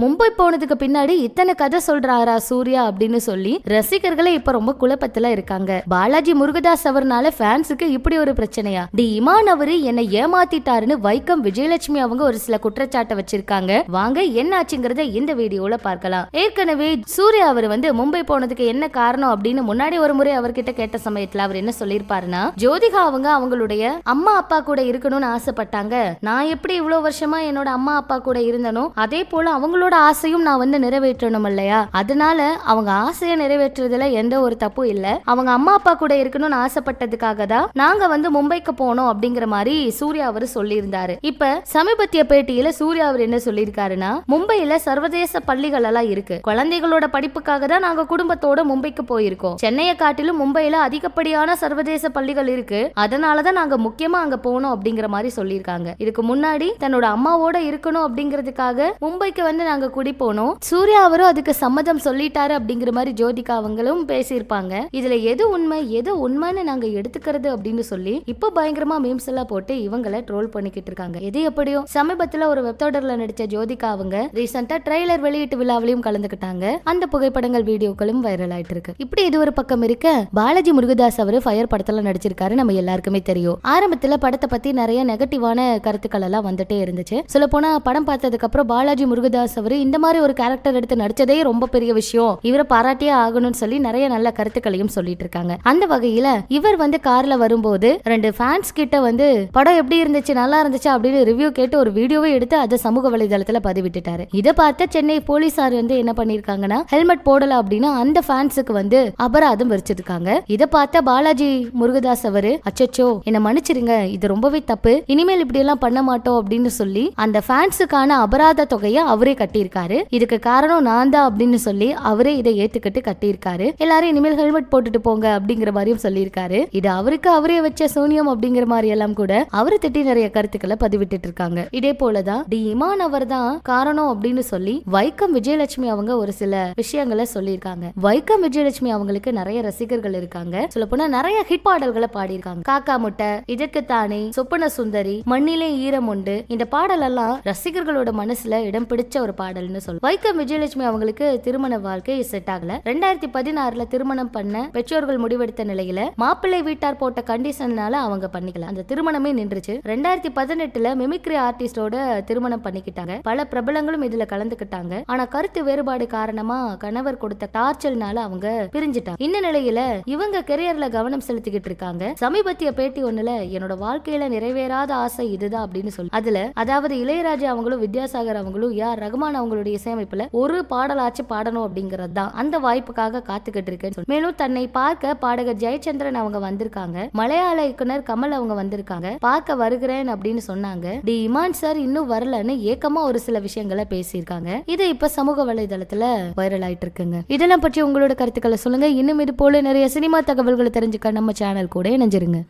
மும்பை போனதுக்கு பின்னாடி இத்தனை கதை சொல்றாரா சூர்யா அப்படின்னு சொல்லி ரசிகர்களே இப்ப ரொம்ப குழப்பத்துல இருக்காங்க. பாலாஜி முருகதாஸ் அவர்னால ஃபேன்ஸுக்கு இப்படி ஒரு பிரச்சனையா? டி இமான் அவரு என்னை ஏமாத்திட்டாருன்னு வைக்கம் விஜயலட்சுமி அவங்க ஒரு சில குற்றச்சாட்டை வச்சிருக்காங்க. வாங்க என்ன ஆச்சுங்கிறத இந்த வீடியோல பார்க்கலாம். ஏற்கனவே சூர்யா அவர் வந்து மும்பை போனதுக்கு என்ன காரணம் அப்படின்னு முன்னாடி ஒரு முறை அவர்கிட்ட கேட்ட சமயத்துல அவர் என்ன சொல்லியிருப்பாருன்னா ஜோதிகா அவங்க அவங்களுடைய அம்மா அப்பா கூட இருக்கணும்னு ஆசைப்பட்டாங்க. நான் எப்படி இவ்வளவு வருஷமா என்னோட அம்மா அப்பா கூட இருந்தனோ அதே போல அவங்களோட ஆசையும் நான் வந்து நிறைவேற்றணும் இல்லையா? அதனால அவங்க ஆசையை நிறைவேற்றுறதுல எந்த ஒரு தப்பும் இல்ல. அவங்க அம்மா அப்பா கூட இருக்கணும்னு ஆசைப்பட்டதுக்காக தான் நாங்க வந்து மும்பைக்கு போனோம் அப்படிங்கிற மாதிரி சூர்யா அவர் சொல்லியிருந்தாரு. இப்ப சமீபத்திய பேட்டியில சூர்யா அவர் என்ன சொல்லியிருக்காருன்னா மும்பையில சர்வதேச பள்ளிகள் எல்லாம் இருக்கு. குழந்தைகளோட படிப்புக்காக தான் நாங்க குடும்பத்தோட மும்பைக்கு போயிருக்கோம். சென்னையை காட்டிலும் மும்பையில அதிகப்படியான சர்வதேச பள்ளிகள் இருக்கு. அதனாலதான் நாங்க முக்கியமா அங்க போனோம் அப்படிங்கிற மாதிரி சொல்லியிருக்காங்க. இதுக்கு முன்னாடி தன்னோட அம்மாவோட இருக்கணும் அப்படிங்கிறதுக்காக மும்பைக்கு வந்து நாங்க குடி போனோம். சூர்யா அவரும் அதுக்கு சம்மதம் சொல்லிட்டாரு அப்படிங்கிற மாதிரி ஜோதிகா அவங்களும் பேசியிருப்பாங்க. இதுல எது உண்மை எது உண்மைன்னு நாங்க எடுத்துக்கிறது அப்படின்னு சொல்லி இப்போ பயங்கரமா மீம்ஸ் எல்லாம் போட்டு இவங்களை ட்ரோல் பண்ணிக்கிட்டு இருக்காங்க. எது எப்படியும் சமீபத்துல ஒரு வெப் தொடர்ல நடிச்ச ஜோதிகா அவங்க ரீசெண்டா ட்ரெய்லர் வெளியீட்டு விழாவிலையும் கலந்துக்கிட்டாங்க. அந்த புகைப்படங்கள் வீடியோக்களும் வைரல் ஆயிட்டு இருக்கு இப்படி இது ஒரு பக்கம் இருக்க பாலாஜி முருகதாஸ் அவரு ஃபயர் படத்துல நடிச்சிருக்காரு நம்ம எல்லாருக்குமே தெரியும். ஆரம்பத்துல படத்தை பத்தி நிறைய நெகட்டிவான கருத்துக்கள் எல்லாம் வந்துட்டே இருந்துச்சு. சொல்ல போனா படம் பார்த்ததுக்கு அப்புறம் பாலாஜி முருகதாஸ் அவர் இந்த மாதிரி ஒரு கேரக்டர் எடுத்து நடிச்சதே ரொம்ப பெரிய விஷயம். இவரை பாராட்டியே ஆகணும்னு சொல்லி நிறைய நல்ல கருத்துக்களையும் சொல்லிட்டு இருக்காங்க. அந்த வகையில இவர் வந்து கார்ல வரும்போது ரெண்டு ஃபேன்ஸ் கிட்ட வந்து படம் எப்படி இருந்துச்சு? நல்லா இருந்துச்சு? அப்படின்னு ரிவ்யூ கேட்டு ஒரு வீடியோவை எடுத்து அதை சமூக வலைதளத்துல பதிவிட்டுட்டாரு. இதை பார்த்த சென்னை போலீசார் வந்து என்ன பண்ணிருக்காங்கன்னா ஹெல்மெட் போடல அப்படின்னு அந்த ஃபேன்ஸுக்கு வந்து அபராதம் விரிச்சிருக்காங்க இதை பார்த்த பாலாஜி முருகதாஸ் அவரு அச்சச்சோ என்ன மன்னிச்சிருங்க. இது ரொம்பவே தப்பு. இனிமேல் இப்படி எல்லாம் பண்ண மாட்டோம் அப்படின்னு சொல்லி அந்த ஃபேன்ஸுக்கான அபராத தொகையை அவரே கட்டி கட்டியிருக்காரு. இதுக்கு காரணம் நான் தான் அப்படின்னு சொல்லி அவரே இதை ஏத்துக்கிட்டு கட்டியிருக்காரு. எல்லாரும் இனிமேல் ஹெல்மெட் போட்டுட்டு போங்க அப்படிங்கிற மாதிரியும் சொல்லியிருக்காரு. இது அவருக்கு அவரே வச்ச சூனியம் அப்படிங்கிற மாதிரி எல்லாம் கூட அவரை திட்டி நிறைய கருத்துக்களை பதிவிட்டு இருக்காங்க. இதே போலதான் டி இமான் அவர் தான் காரணம் அப்படின்னு சொல்லி வைக்கம் விஜயலட்சுமி அவங்க ஒரு சில விஷயங்களை சொல்லியிருக்காங்க. வைக்கம் விஜயலட்சுமி அவங்களுக்கு நிறைய ரசிகர்கள் இருக்காங்க. சொல்ல போனா நிறைய ஹிட் பாடல்களை பாடியிருக்காங்க. காக்கா முட்டை இதற்கு தானே சொப்பன சுந்தரி மண்ணிலே ஈரம் உண்டு. இந்த பாடல் எல்லாம் ரசிகர்களோட மனசுல இடம் பிடிச்ச ஒரு பாடல். பாடல்னு சொல்லுவோம். வைக்கம் விஜயலட்சுமி அவங்களுக்கு திருமண வாழ்க்கை செட் ஆகல. ரெண்டாயிரத்தி பதினாறுல திருமணம் பண்ண பெற்றோர்கள் முடிவெடுத்த நிலையில மாப்பிள்ளை வீட்டார் போட்ட கண்டிஷன்னால அவங்க பண்ணிக்கல. அந்த திருமணமே நின்றுச்சு. ரெண்டாயிரத்தி பதினெட்டுல மிமிக்ரி ஆர்டிஸ்டோட திருமணம் பண்ணிக்கிட்டாங்க. பல பிரபலங்களும் இதுல கலந்துக்கிட்டாங்க. ஆனா கருத்து வேறுபாடு காரணமா கணவர் கொடுத்த டார்ச்சல்னால அவங்க பிரிஞ்சுட்டாங்க. இந்த நிலையில இவங்க கெரியர்ல கவனம் செலுத்திக்கிட்டு இருக்காங்க. சமீபத்திய பேட்டி ஒண்ணுல என்னோட வாழ்க்கையில நிறைவேறாத ஆசை இதுதான் அப்படின்னு சொல்லி. அதுல அதாவது இளையராஜா அவங்களும் வித்யாசாகர் அவங்களும் யார் ரகுமான் அவங்களுடைய இசையமைப்புல ஒரு பாடலாச்சு பாடணும் அப்படிங்கிறது தான். அந்த வாய்ப்புக்காக காத்துக்கிட்டு இருக்கேன்னு மேலும் தன்னை பார்க்க பாடகர் ஜெயச்சந்திரன் அவங்க வந்திருக்காங்க. மலையாள இயக்குனர் கமல் அவங்க வந்திருக்காங்க. பார்க்க வருகிறேன் அப்படின்னு சொன்னாங்க. டி இமான் சார் இன்னும் வரலன்னு ஏக்கமா ஒரு சில விஷயங்களை பேசியிருக்காங்க. இது இப்ப சமூக வலைதளத்துல வைரல் ஆயிட்டு இருக்குங்க இதெல்லாம் பற்றி உங்களோட கருத்துக்களை சொல்லுங்க. இன்னும் இது போல நிறைய சினிமா தகவல்களை தெரிஞ்சுக்க நம்ம சேனல் கூட இணைஞ்சிருங்க.